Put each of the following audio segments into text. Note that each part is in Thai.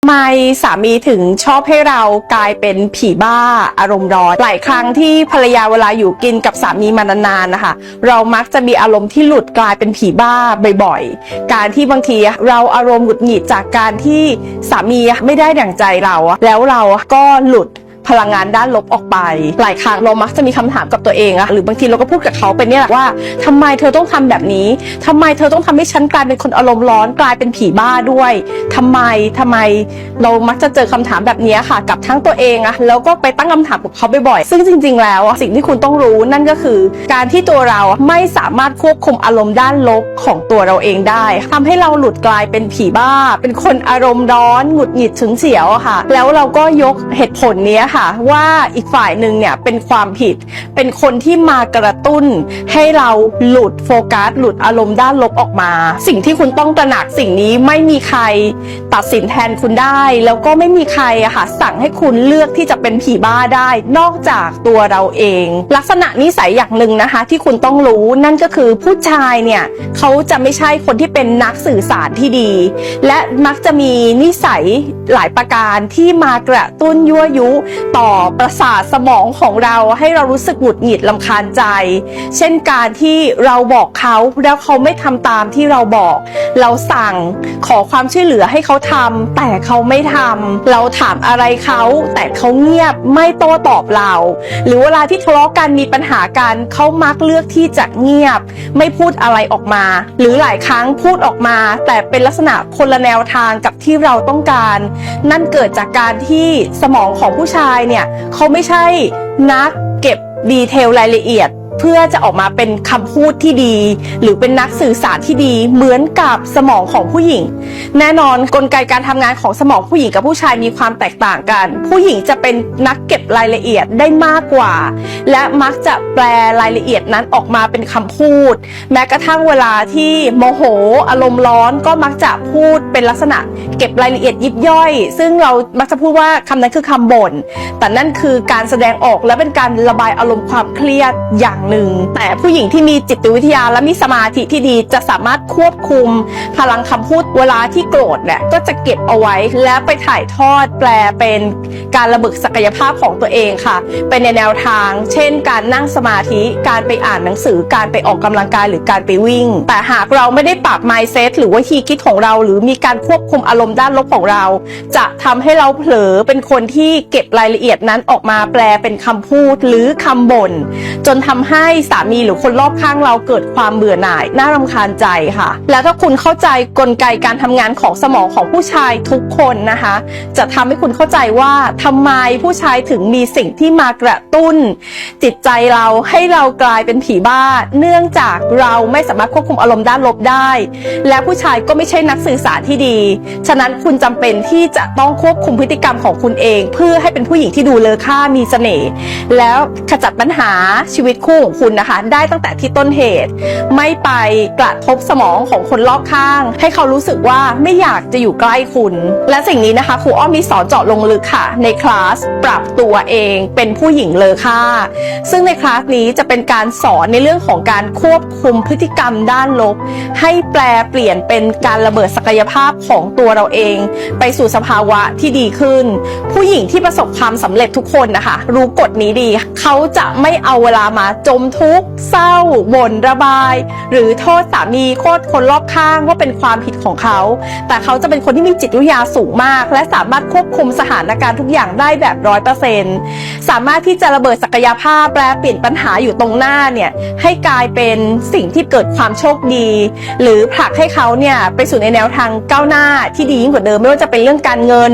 ทำไมสามีถึงชอบให้เรากลายเป็นผีบ้าอารมณ์ร้อนหลายครั้งที่ภรรยาเวลาอยู่กินกับสามีมานานๆนะคะ เรามักจะมีอารมณ์ที่หลุดกลายเป็นผีบ้าบ่อยๆ การที่บางทีเราอารมณ์หงุดหงิดจากการที่สามีไม่ได้ดั่งใจเรา แล้วเราก็หลุด พลังงานด้านลบออกไป หลายครั้งเรามักจะมีคำถามกับตัวเองอะหรือบางทีเราก็พูดกับเขาไปเนี่ยว่าทำไมเธอต้องทำแบบนี้ทำไมเธอต้องทำให้ฉันกลายเป็นคนอารมณ์ร้อนกลายเป็นผีบ้าด้วยทำไมทำไมเรามักจะเจอคำถามแบบนี้ค่ะ กับทั้งตัวเองอะแล้วก็ไปตั้งคำถามกับเขาบ่อยๆซึ่งจริง ๆ แล้วสิ่งที่คุณต้องรู้นั่นก็คือ การที่ตัวเราไม่สามารถควบคุมอารมณ์ด้านลบของตัวเราเองได้ทำให้เราหลุดกลายเป็นผีบ้า เป็นคนอารมณ์ร้อนหงุดหงิดถึงเสียวอะค่ะ แล้วเราก็ยกเหตุผลเนี้ยค่ะว่าอีกฝ่ายหนึ่งเนี่ยเป็นความผิด เป็นคนที่มากระตุ้น ให้เราหลุดโฟกัส หลุดอารมณ์ด้านลบออกมา สิ่งที่คุณต้องตระหนักสิ่งนี้ไม่มีใครตัดสินแทนคุณได้ แล้วก็ไม่มีใครอะค่ะสั่งให้คุณเลือกที่จะเป็นผีบ้าได้ นอกจากตัวเราเอง ลักษณะนิสัยอย่างหนึ่งนะคะ ที่คุณต้องรู้นั่นก็คือผู้ชายเนี่ยเขาจะไม่ใช่คนที่เป็นนักสื่อสารที่ดี และมักจะมีนิสัยหลายประการที่มากระตุ้นยั่วยุต่อประสาทสมองของเราให้เรารู้สึกหงุดหงิดลำคาญใจ เช่นการที่เราบอกเขาแล้วเขาไม่ทำตามที่เราบอก เราสั่งขอความช่วยเหลือให้เขาทำแต่เขาไม่ทำเราถามอะไรเขาแต่เขาเงียบไม่โต้ตอบเรา หรือเวลาที่ทะเลาะกันมีปัญหากันเขามักเลือกที่จะเงียบ ไม่พูดอะไรออกมา หรือหลายครั้งพูดออกมา แต่เป็นลักษณะคนละแนวทางกับที่เราต้องการ นั่นเกิดจากการที่สมองของผู้ชายเนี่ยเขาไม่ใช่นักเก็บดีเทลรายละเอียด เพื่อจะออกมาเป็นคำพูดที่ดี หรือเป็นนักสื่อสารที่ดีเหมือนกับสมองของผู้หญิง แน่นอนกลไกการทำงานของสมองผู้หญิงกับผู้ชายมีความแตกต่างกัน ผู้หญิงจะเป็นนักเก็บรายละเอียดได้มากกว่า และมักจะแปลรายละเอียดนั้นออกมาเป็นคำพูด แม้กระทั่งเวลาที่โมโห อารมณ์ร้อนก็มักจะพูดเป็นลักษณะ เก็บรายละเอียดยิบย่อย ซึ่งเรามักจะพูดว่าคำนั้นคือคำบ่นแต่นั่นคือการแสดงออกและเป็นการระบายอารมณ์ความเครียดอย่างหนึ่ง แต่ผู้หญิงที่มีจิตวิทยาและมีสมาธิที่ดีจะสามารถควบคุมพลังคำพูดเวลาที่โกรธเนี่ยก็จะเก็บเอาไว้แล้วไปถ่ายทอดแปลเป็น การระบึกศักยภาพของตัวเองค่ะ เป็นในแนวทาง เช่น การนั่งสมาธิ การไปอ่านหนังสือ การไปออกกำลังกายหรือการไปวิ่ง แต่หากเราไม่ได้ปรับ mindset หรือว่าคีคิดของเรา หรือมีการควบคุมอารมณ์ด้านลบของเรา จะทำให้เราเผลอเป็นคนที่เก็บรายละเอียดนั้นออกมาแปลเป็นคำพูดหรือคำบ่นจนทำให้สามีหรือคนรอบข้างเราเกิดความเบื่อหน่ายน่ารำคาญใจค่ะ แล้วถ้าคุณเข้าใจกลไกการทำงานของสมองของผู้ชายทุกคนนะคะ จะทำให้คุณเข้าใจว่าทำไมผู้ชายถึงมีสิ่งที่มากระตุ้น จิตใจเราให้เรากลายเป็นผีบ้า เนื่องจากเราไม่สามารถควบคุมอารมณ์ด้านลบได้ และผู้ชายก็ไม่ใช่นักสื่อสารที่ดี ฉะนั้นคุณจำเป็นที่จะต้องควบคุมพฤติกรรมของคุณเอง เพื่อให้เป็นผู้หญิงที่ดูเลอค่ามีเสน่ห์แล้วขจัดปัญหาชีวิตคู่ของคุณนะคะ ได้ตั้งแต่ที่ต้นเหตุ ไม่ไปกระทบสมองของคนรอบข้าง ให้เขารู้สึกว่าไม่อยากจะอยู่ใกล้คุณ และสิ่งนี้นะคะครูอ้อมมีสอนเจาะลงลึกค่ะในในคลาสปรับตัวเองเป็นผู้หญิงเลอค่า ซึ่งในคลาสนี้จะเป็นการสอนในเรื่องของการควบคุมพฤติกรรมด้านลบ ให้แปลเปลี่ยนเป็นการระเบิดศักยภาพของตัวเราเอง ไปสู่สภาวะที่ดีขึ้น ผู้หญิงที่ประสบความสำเร็จทุกคนนะคะ รู้กฎนี้ดี เขาจะไม่เอาเวลามาจมทุกข์เศร้าบ่นระบาย หรือโทษสามีโทษคนรอบข้างว่าเป็นความผิดของเขา แต่เขาจะเป็นคนที่มีจิตวิทยาสูงมาก และสามารถควบคุมสถานการณ์ทุกอย่างได้แบบร้อยเปอร์เซ็นต์สามารถที่จะระเบิดศักยภาพแปลเปลี่ยนปัญหาอยู่ตรงหน้าเนี่ยให้กลายเป็นสิ่งที่เกิดความโชคดี หรือผลักให้เขาเนี่ยไปสู่ในแนวทางก้าวหน้าที่ดียิ่งกว่าเดิมไม่ว่าจะเป็นเรื่องการเงิน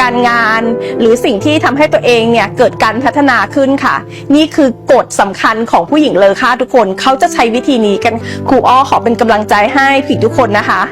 การงาน หรือสิ่งที่ทำให้ตัวเองเนี่ยเกิดการพัฒนาขึ้นค่ะ นี่คือกฎสำคัญของผู้หญิงเลยค่ะทุกคนเขาจะใช้วิธีนี้กันครูอ้อขอเป็นกำลังใจให้ผิดทุกคนนะคะ